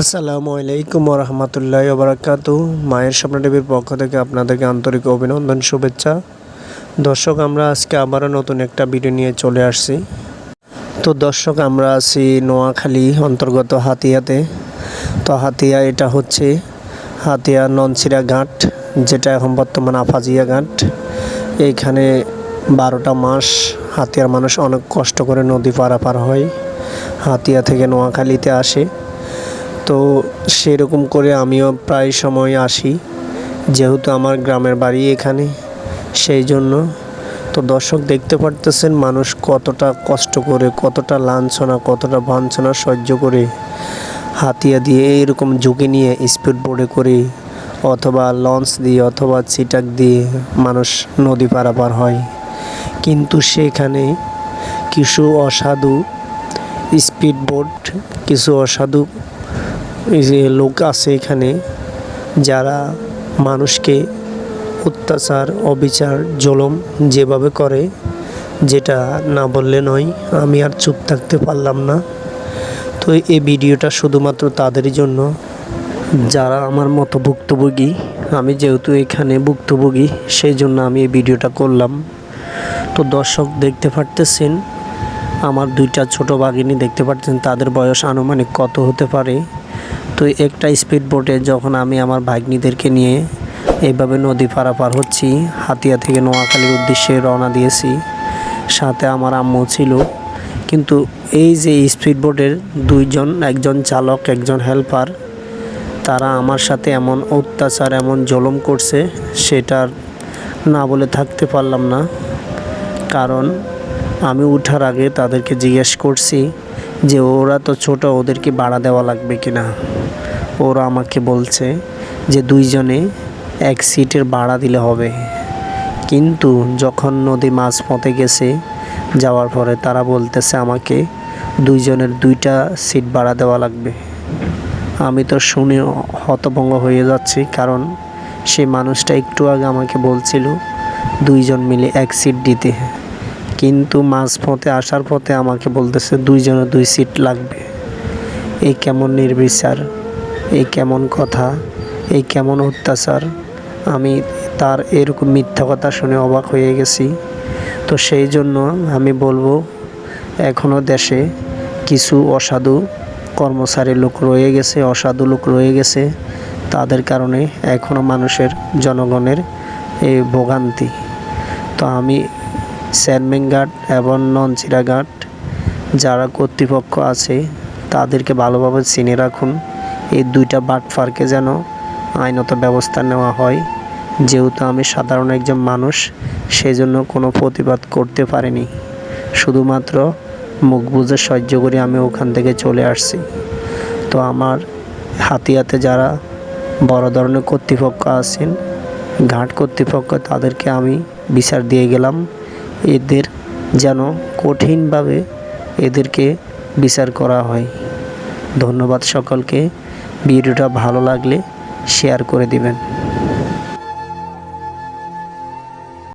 আসসালামু আলাইকুম রহমতুল্লাহ বারাকাতু মায়ের স্বপ্ন টিভির পক্ষ থেকে আপনাদেরকে আন্তরিক অভিনন্দন, শুভেচ্ছা। দর্শক, আমরা আজকে আবারও নতুন একটা ভিডিও নিয়ে চলে আসছি। তো দর্শক, আমরা আছি নোয়াখালী অন্তর্গত হাতিয়াতে। তো হাতিয়া, এটা হচ্ছে হাতিয়া ননচিরা ঘাট, যেটা এখন বর্তমান আফাজিয়া ঘাট। এইখানে বারোটা মাস হাতিয়ার মানুষ অনেক কষ্ট করে নদী পারাপার হয়, হাতিয়া থেকে নোয়াখালীতে আসে। তো সেরকম করে আমিও প্রায় সময় আসি, যেহেতু আমার গ্রামের বাড়ি এখানে, সেই জন্য। তো দর্শক দেখতে পারতেছেন মানুষ কতটা কষ্ট করে, কতটা লাঞ্ছনা, কতটা ভাঞ্ছনা সহ্য করে হাতিয়া দিয়ে এরকম ঝুঁকি নিয়ে স্পিড বোর্ডে করে অথবা লঞ্চ দিয়ে অথবা চিটাক দিয়ে মানুষ নদী পারাপার হয়। কিন্তু সেখানে কিছু অসাধু স্পিড বোট কিছু অসাধু যে লোক আছে এখানে যারা মানুষকে অত্যাচার, অবিচার, জলম যেভাবে করে, যেটা না বললে নয়, আমি আর চুপ থাকতে পারলাম না। তো এই ভিডিওটা শুধুমাত্র তাদেরই জন্য। যারা আমার মতো ভুক্তভোগী, আমি যেহেতু এখানে ভুক্তভোগী সেই জন্য আমি এই ভিডিওটা করলাম। তো দর্শক দেখতে পারতেছেন, আমার দুইটা ছোট বাঘিনী দেখতে পাচ্ছেন তাদের বয়স আনুমানিক কত হতে পারে? তো একটা স্পিড বোটে যখন আমি আমার ভাগ্নিদেরকে নিয়ে এইভাবে নদী পারাপার হচ্ছি, হাতিয়া থেকে নোয়াখালীর উদ্দেশ্যে রওনা দিয়েছি, সাথে আমার আম্মু ছিল। কিন্তু এই যে স্পিড বোটের দুইজন, একজন চালক, একজন হেল্পার তারা আমার সাথে এমন অত্যাচার, এমন জলম করছে, সেটার না বলে থাকতে পারলাম না। কারণ আমি উঠার আগে তাদেরকে জিজ্ঞেস করছি যে ওরা তো ছোট, ওদেরকে ভাড়া দেওয়া লাগবে কি না ওরা আমাকে বলছে যে দুইজনে এক সিটের ভাড়া দিলে হবে। কিন্তু যখন নদী মাঝপথে গেছে যাওয়ার পরে তারা বলতেছে আমাকে দুইজনের দুইটা সিট ভাড়া দেওয়া লাগবে। আমি তো শুনে হতভঙ্গ হয়ে যাচ্ছি কারণ সেই মানুষটা একটু আগে আমাকে বলছিল দুইজন মিলে এক সিট দিতে। কিন্তু মাঝপথে আসার পথে আমাকে বলতেছে দুইজনের দুই সিট লাগবে। এই কেমন নির্বিচার। এই কেমন কথা, এই কেমন অত্যাচার, আমি তার এরকম মিথ্যা কথা শুনে অবাক হয়ে গেছি। তো সেই জন্য আমি বলব এখনও দেশে কিছু অসাধু কর্মচারী লোক রয়ে গেছে, অসাধু লোক রয়ে গেছে। তাদের কারণে এখনও মানুষের জনগণের এই ভোগান্তি। তো আমি চেয়ারম্যান ঘাট এবং ননচিরা ঘাট যারা কর্তৃপক্ষ আছে, তাদেরকে ভালোভাবে চিনে রাখুন। এই দুইটা বাটফারকে যেন আইনত ব্যবস্থা নেওয়া হয়। যেহেতু আমি সাধারণ একজন মানুষ, সেজন্য কোনো প্রতিবাদ করতে পারিনি। শুধুমাত্র মুখ বুঝে সহ্য করে আমি ওখান থেকে চলে আসছি। তো আমার হাতিয়াতে যারা বড় ধরনের কর্তৃপক্ষ আছেন, ঘাট কর্তৃপক্ষ, তাদেরকে আমি বিচার দিয়ে গেলাম। এদের যেন কঠিনভাবে এদেরকে বিচার করা হয়। ধন্যবাদ সকলকে। ভিডিওটা ভালো লাগলে শেয়ার করে দিবেন।